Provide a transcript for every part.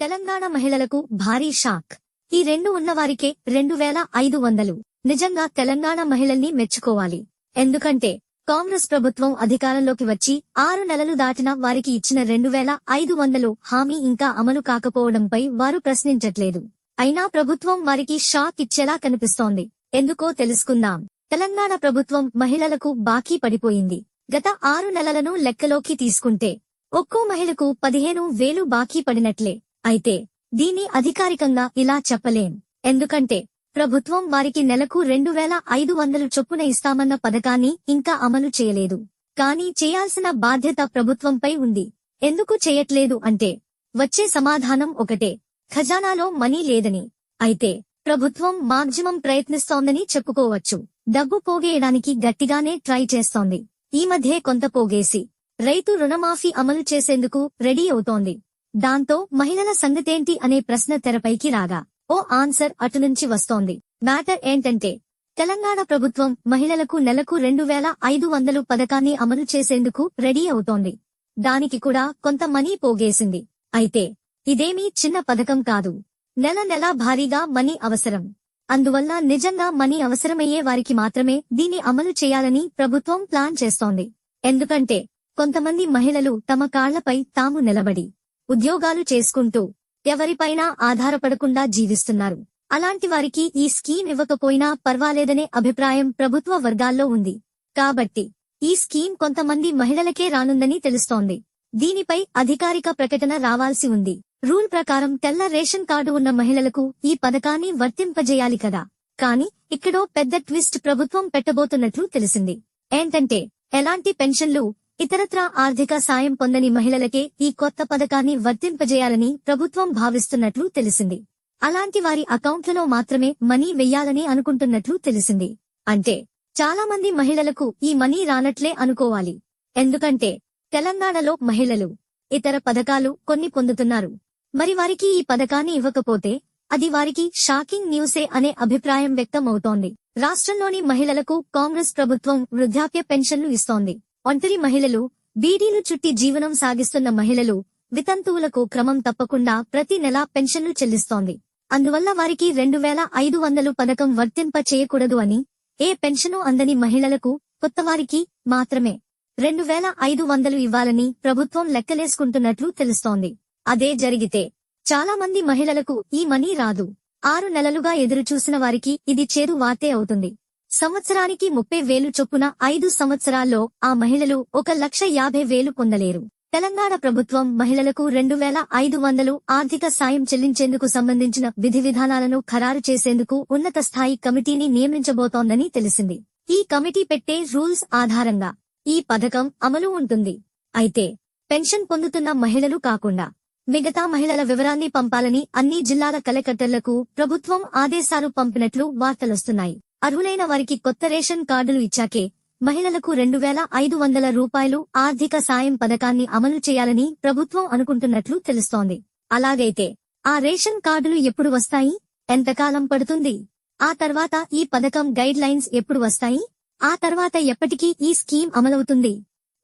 తెలంగాణ మహిళలకు భారీ షాక్. ఈ రెండు ఉన్నవారికే రెండు వేల ఐదు వందలు. నిజంగా తెలంగాణ మహిళల్ని మెచ్చుకోవాలి. ఎందుకంటే కాంగ్రెస్ ప్రభుత్వం అధికారంలోకి వచ్చి ఆరు నెలలు దాటిన వారికి ఇచ్చిన రెండు వేల ఐదు వందలు హామీ ఇంకా అమలు కాకపోవడంపై వారు ప్రశ్నించట్లేదు. అయినా ప్రభుత్వం వారికి షాక్ ఇచ్చేలా కనిపిస్తోంది. ఎందుకో తెలుసుకుందాం. తెలంగాణ ప్రభుత్వం మహిళలకు బాకీ పడిపోయింది. గత ఆరు నెలలను లెక్కలోకి తీసుకుంటే ఒక్కో మహిళకు పదిహేను వేలు బాకీ పడినట్లే. అయితే దీన్ని అధికారికంగా ఇలా చెప్పలేం. ఎందుకంటే ప్రభుత్వం వారికి నెలకు రెండు వేల ఐదు వందలు చొప్పున ఇస్తామన్న పథకాన్ని ఇంకా అమలు చేయలేదు. కానీ చేయాల్సిన బాధ్యత ప్రభుత్వంపై ఉంది. ఎందుకు చేయట్లేదు అంటే వచ్చే సమాధానం ఒకటే. ఖజానాలో మనీ లేదని. అయితే ప్రభుత్వం మాక్సిమం ప్రయత్నిస్తోందని చెప్పుకోవచ్చు. డబ్బు పోగేయడానికి గట్టిగానే ట్రై చేస్తోంది. ఈ మధ్యే కొంత పోగేసి రైతు రుణమాఫీ అమలు చేసేందుకు రెడీ అవుతోంది. దాంతో మహిళల సంగతేంటి అనే ప్రశ్న తెరపైకి రాగా ఓ ఆన్సర్ అటునుంచి వస్తోంది. మ్యాటర్ ఏంటంటే తెలంగాణ ప్రభుత్వం మహిళలకు నెలకు రెండు వేల ఐదు వందలు పథకాన్ని అమలు చేసేందుకు రెడీ అవుతోంది. దానికి కూడా కొంత మనీ పోగేసింది. అయితే ఇదేమీ చిన్న పథకం కాదు. నెల నెల భారీగా మనీ అవసరం. అందువల్ల నిజంగా మనీ అవసరమయ్యే వారికి మాత్రమే దీన్ని అమలు చేయాలని ప్రభుత్వం ప్లాన్ చేస్తోంది. ఎందుకంటే కొంతమంది మహిళలు తమ కాళ్ళపై తాము నిలబడి ఉద్యోగాలు చేసుకుంటూ ఎవరిపైనా ఆధారపడకుండా జీవిస్తున్నారు. అలాంటి వారికి ఈ స్కీమ్ ఇవ్వకపోయినా పర్వాలేదనే అభిప్రాయం ప్రభుత్వ వర్గాల్లో ఉంది. కాబట్టి ఈ స్కీమ్ కొంతమంది మహిళలకే రానుందని తెలుస్తోంది. దీనిపై అధికారిక ప్రకటన రావాల్సి ఉంది. రూల్ ప్రకారం తెల్ల రేషన్ కార్డు ఉన్న మహిళలకు ఈ పథకాన్ని వర్తింపజేయాలి కదా. కానీ ఇక్కడో పెద్ద ట్విస్ట్ ప్రభుత్వం పెట్టబోతున్నట్లు తెలిసింది. ఏంటంటే ఎలాంటి పెన్షన్లు ఇతరత్రా ఆర్థిక సాయం పొందని మహిళలకే ఈ కొత్త పథకాన్ని వర్తింపజేయాలని ప్రభుత్వం భావిస్తున్నట్లు తెలిసింది. అలాంటి వారి అకౌంట్లలో మాత్రమే మనీ వెయ్యాలని అనుకుంటున్నట్లు తెలిసింది. అంటే చాలా మంది మహిళలకు ఈ మనీ రానట్లే అనుకోవాలి. ఎందుకంటే తెలంగాణలో మహిళలు ఇతర పథకాలు కొన్ని పొందుతున్నారు. మరి వారికి ఈ పథకాన్ని ఇవ్వకపోతే అది వారికి షాకింగ్ న్యూసే అనే అభిప్రాయం వ్యక్తం అవుతోంది రాష్ట్రంలోని మహిళలకు కాంగ్రెస్ ప్రభుత్వం వృద్ధాప్య పెన్షన్లు ఇస్తోంది. ఒంటరి మహిళలు బీడీలు చుట్టి జీవనం సాగిస్తున్న మహిళలు వితంతువులకు క్రమం తప్పకుండా ప్రతి నెలా పెన్షన్లు చెల్లిస్తోంది. అందువల్ల వారికి రెండు వేల ఐదు వందలు పథకం వర్తింప చేయకూడదు అని ఏ పెన్షను అందని మహిళలకు కొత్తవారికి మాత్రమే. రెండు వేల ఐదు వందలు ఇవ్వాలని ప్రభుత్వం లెక్కలేసుకుంటున్నట్లు తెలుస్తోంది. అదే జరిగితే చాలా మంది మహిళలకు ఈ మనీ రాదు. ఆరు నెలలుగా ఎదురుచూసిన వారికి ఇది చేరు వార్తే అవుతుంది. సంవత్సరానికి ముప్పై వేలు చొప్పున ఐదు సంవత్సరాల్లో ఆ మహిళలు ఒక లక్ష యాభై వేలు పొందలేరు. తెలంగాణ ప్రభుత్వం మహిళలకు రెండు వేల ఐదు వందలు ఆర్థిక సాయం చెల్లించేందుకు సంబంధించిన విధి విధానాలను ఖరారు చేసేందుకు ఉన్నత స్థాయి కమిటీని నియమించబోతోందని తెలిసింది. ఈ కమిటీ పెట్టే రూల్స్ ఆధారంగా ఈ పథకం అమలు ఉంటుంది. అయితే పెన్షన్ పొందుతున్న మహిళలు కాకుండా మిగతా మహిళల వివరాన్ని పంపాలని అన్ని జిల్లాల కలెక్టర్లకు ప్రభుత్వం ఆదేశాలు పంపినట్లు వార్తలొస్తున్నాయి. అర్హులైన వారికి కొత్త రేషన్ కార్డులు ఇచ్చాకే మహిళలకు రెండు వేల ఐదు వందల రూపాయలు ఆర్థిక సాయం పథకాన్ని అమలు చేయాలని ప్రభుత్వం అనుకుంటున్నట్లు తెలుస్తోంది. అలాగైతే ఆ రేషన్ కార్డులు ఎప్పుడు వస్తాయి? ఎంతకాలం పడుతుంది? ఆ తర్వాత ఈ పథకం గైడ్ లైన్స్ ఎప్పుడు వస్తాయి? ఆ తర్వాత ఎప్పటికీ ఈ స్కీమ్ అమలవుతుంది?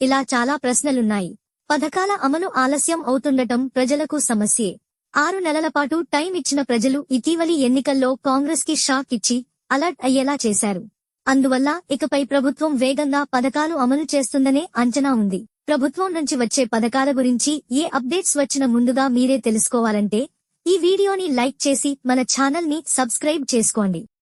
ఇలా చాలా ప్రశ్నలున్నాయి. పథకాల అమలు ఆలస్యం అవుతుండటం ప్రజలకు సమస్యే. ఆరు నెలల పాటు టైం ఇచ్చిన ప్రజలు ఇటీవలి ఎన్నికల్లో కాంగ్రెస్కి షాక్ ఇచ్చి అలర్ట్ అయ్యేలా చేశారు. అందువల్ల ఇకపై ప్రభుత్వం వేగంగా పథకాలు అమలు చేస్తుందనే అంచనా ఉంది. ప్రభుత్వం నుంచి వచ్చే పథకాల గురించి ఏ అప్డేట్స్ వచ్చిన ముందుగా మీరే తెలుసుకోవాలంటే ఈ వీడియోని లైక్ చేసి మన ఛానల్ని సబ్స్క్రైబ్ చేసుకోండి.